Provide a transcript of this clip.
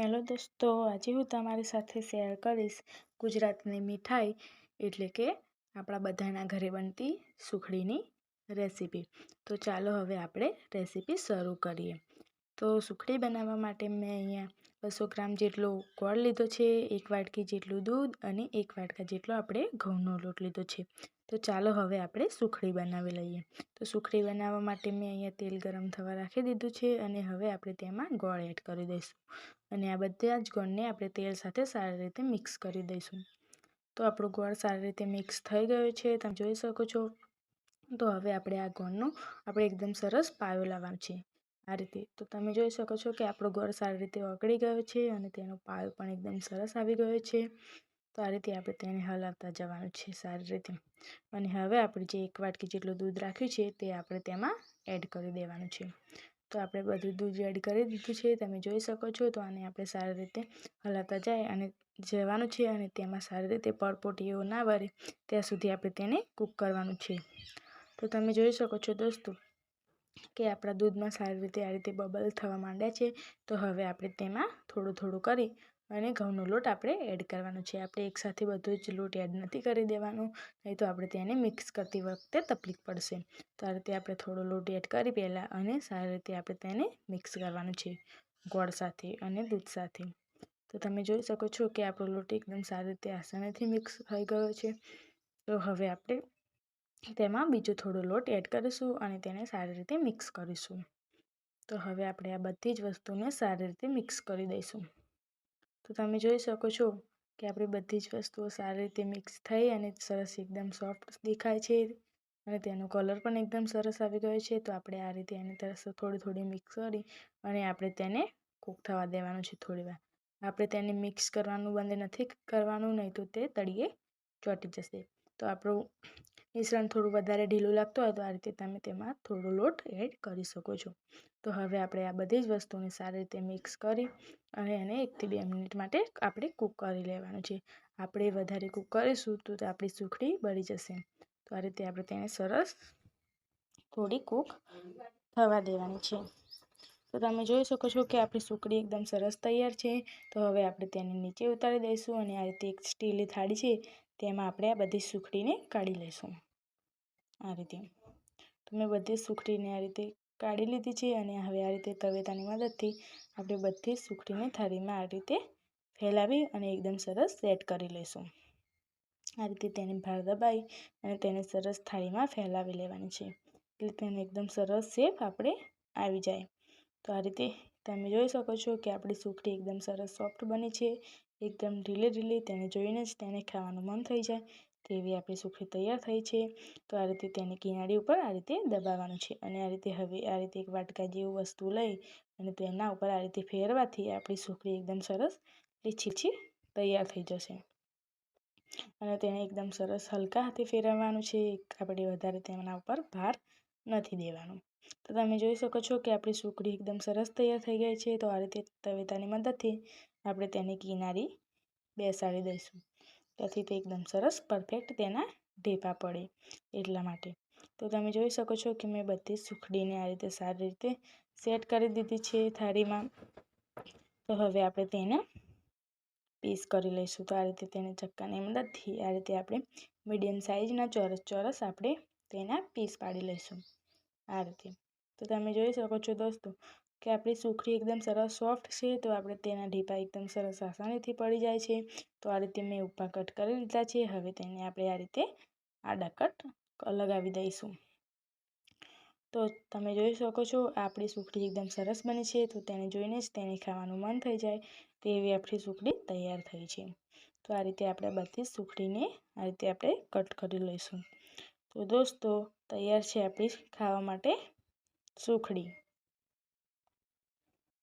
Hello દોસ્તો આજે હું તમારી સાથે શેર કરીશ ગુજરાતની મીઠાઈ એટલે કે આપણા બધાના ઘરે બનતી સુખડીની રેસીપી. તો ચાલો હવે આપણે રેસીપી શરૂ કરીએ. તો સુખડી બનાવવા માટે મેં અહીંયા બસો ગ્રામ જેટલો ગોળ લીધો છે, એક વાટકી જેટલું દૂધ અને એક વાટકા જેટલો આપણે ઘઉંનો લોટ લીધો છે. તો ચાલો હવે આપણે સુખડી બનાવી લઈએ. તો સુખડી બનાવવા માટે મેં અહીંયા તેલ ગરમ થવા રાખી દીધું છે અને હવે આપણે તેમાં ગોળ એડ કરી દઈશું. અને આ બધા જ ગોળને આપણે તેલ સાથે સારી રીતે મિક્સ કરી દઈશું. તો આપણો ગોળ સારી રીતે મિક્સ થઈ ગયો છે, તમે જોઈ શકો છો. તો હવે આપણે આ ગોળનો આપણે એકદમ સરસ પાયો લાવવાનો છે. આ રીતે. તો તમે જોઈ શકો છો કે આપણો ગોળ સારી રીતે ઓગળી ગયો છે અને તેનો પાયો પણ એકદમ સરસ આવી ગયો છે. તો આ રીતે આપણે તેને હલાવતા જવાનું છે સારી રીતે. અને હવે આપણે જે એક વાટકી જેટલું દૂધ રાખ્યું છે તે આપણે તેમાં એડ કરી દેવાનું છે. તો આપણે બધું દૂધ એડ કરી દીધું છે, તમે જોઈ શકો છો. તો આને આપણે સારી રીતે હલાવતા જાય અને જવાનું છે અને તેમાં સારી રીતે પરપોટીઓ ના વરે ત્યાં સુધી આપણે તેને કૂક કરવાનું છે. તો તમે જોઈ શકો છો દોસ્તો કે આપણા દૂધમાં સારી રીતે આ રીતે બબલ થવા માંડ્યા છે, તો હવે આપણે તેમાં થોડું થોડું કરી અને ઘઉંનો લોટ આપણે એડ કરવાનો છે. આપણે એકસાથે બધો જ લોટ એડ નથી કરી દેવાનો, નહીં તો આપણે તેને મિક્સ કરતી વખતે તકલીફ પડશે. તો આ રીતે આપણે થોડો લોટ એડ કરી પહેલાં અને સારી રીતે આપણે તેને મિક્સ કરવાનું છે, ગોળ સાથે અને દૂધ સાથે. તો તમે જોઈ શકો છો કે આપણો લોટ એકદમ સારી રીતે આસાનીથી મિક્સ થઈ ગયો છે. તો હવે આપણે તેમાં બીજો થોડો લોટ એડ કરીશું અને તેને સારી રીતે મિક્સ કરીશું. તો હવે આપણે આ બધી જ વસ્તુને સારી રીતે મિક્સ કરી દઈશું. તો તમે જોઈ શકો છો કે આપણી બધી જ વસ્તુઓ સારી રીતે મિક્સ થઈ અને સરસ એકદમ સોફ્ટ દેખાય છે અને તેનો કલર પણ એકદમ સરસ આવી ગયો છે. તો આપણે આ રીતે એની તરફ થોડી થોડી મિક્સ કરી અને આપણે તેને કૂક થવા દેવાનું છે થોડીવાર આપણે તેને મિક્સ કરવાનું બંધ નથી કરવાનું, નહીં તો તે તળીએ ચોંટી જશે. તો આપણું મિશ્રણ થોડું વધારે ઢીલું લાગતું હોય તો આ રીતે તમે તેમાં થોડો લોટ એડ કરી શકો છો. તો હવે આપણે આ બધી જ વસ્તુને સારી રીતે મિક્સ કરી અને એને એકથી બે મિનિટ માટે આપણે કૂક કરી લેવાનું છે. આપણે વધારે કૂક કરીશું તો આપણી સુખડી બળી જશે. તો આ રીતે આપણે તેને સરસ થોડી કૂક થવા દેવાની છે. તો તમે જોઈ શકો છો કે આપણી સુકડી એકદમ સરસ તૈયાર છે. તો હવે આપણે તેને નીચે ઉતારી દઈશું અને આ રીતે એક સ્ટીલની થાળી છે તેમાં આપણે આ બધી સુખડીને કાઢી લઈશું. આ રીતે. તો મેં બધી સુખડીને આ રીતે કાઢી લીધી છે અને હવે આ રીતે તવેતાની મદદથી આપણે બધી સુખડીને થાળીમાં આ રીતે ફેલાવી અને એકદમ સરસ સેટ કરી લઈશું. આ રીતે તેને ભાર દબાવી અને તેને સરસ થાળીમાં ફેલાવી લેવાની છે. એટલે તેને એકદમ સરસ શેપ આપણે આવી જાય. તો આ રીતે તમે જોઈ શકો છો કે આપણી સુખડી એકદમ સરસ સોફ્ટ બની છે. એકદમ ઢીલી ઢીલી તેને જોઈને જ તેને ખાવાનું મન થઈ જાય તેવી આપણી સુખડી તૈયાર થઈ છે. તો આ રીતે તેને કિનારી ઉપર આ રીતે દબાવવાનું છે અને આ રીતે હવે આ રીતે એક વાટકા જેવું વસ્તુ લઈ અને તેના ઉપર આ રીતે ફેરવાથી આપણી સુખડી એકદમ સરસ લીછી તૈયાર થઈ જશે. અને તેને એકદમ સરસ હલકા હાથે ફેરવવાનું છે. આપણે વધારે તેના ઉપર ભાર નથી દેવાનું. તો તમે જોઈ શકો છો કે આપણી સુખડી એકદમ સરસ તૈયાર થઈ ગઈ છે, તો આ રીતે તવેતાની મદદથી આપણે તેની કિનારી બેસાડી દઈશું. ત્યાંથી તે એકદમ સરસ, પરફેક્ટ તેના ઢેપા પડે એટલા માટે. તો તમે જોઈ શકો છો કે મેં બધી સુખડીને આ રીતે સારી રીતે સેટ કરી દીધી છે થાળીમાં. તો હવે આપણે તેને પીસ કરી લઈશું. તો આ રીતે તેને ચક્કાની મદદથી આ રીતે આપણે મીડિયમ સાઇઝના ચોરસ ચોરસ આપણે તેના પીસ પાડી લઈશું. આ રીતે તો તમે જોઈ શકો છો દોસ્તો કે આપણી સુખડી એકદમ સરસ સોફ્ટ છે, તો આપણે તેના ઢીપા એકદમ સરસ આસાનીથી પડી જાય છે. તો આ રીતે મેં ઉપા કટ કરી લીધા છે. હવે તેને આપણે આ રીતે આડા કટ લગાવી દઈશું. તો તમે જોઈ શકો છો, આપણી સુખડી એકદમ સરસ બની છે. તો તેને જોઈને જ તેને ખાવાનું મન થઈ જાય તેવી આપણી સુખડી તૈયાર થઈ છે. તો આ રીતે આપણે બધી સુખડીને આ રીતે આપણે કટ કરી લઈશું. તો દોસ્તો તૈયાર છે આપણી ખાવા માટે સુખડી.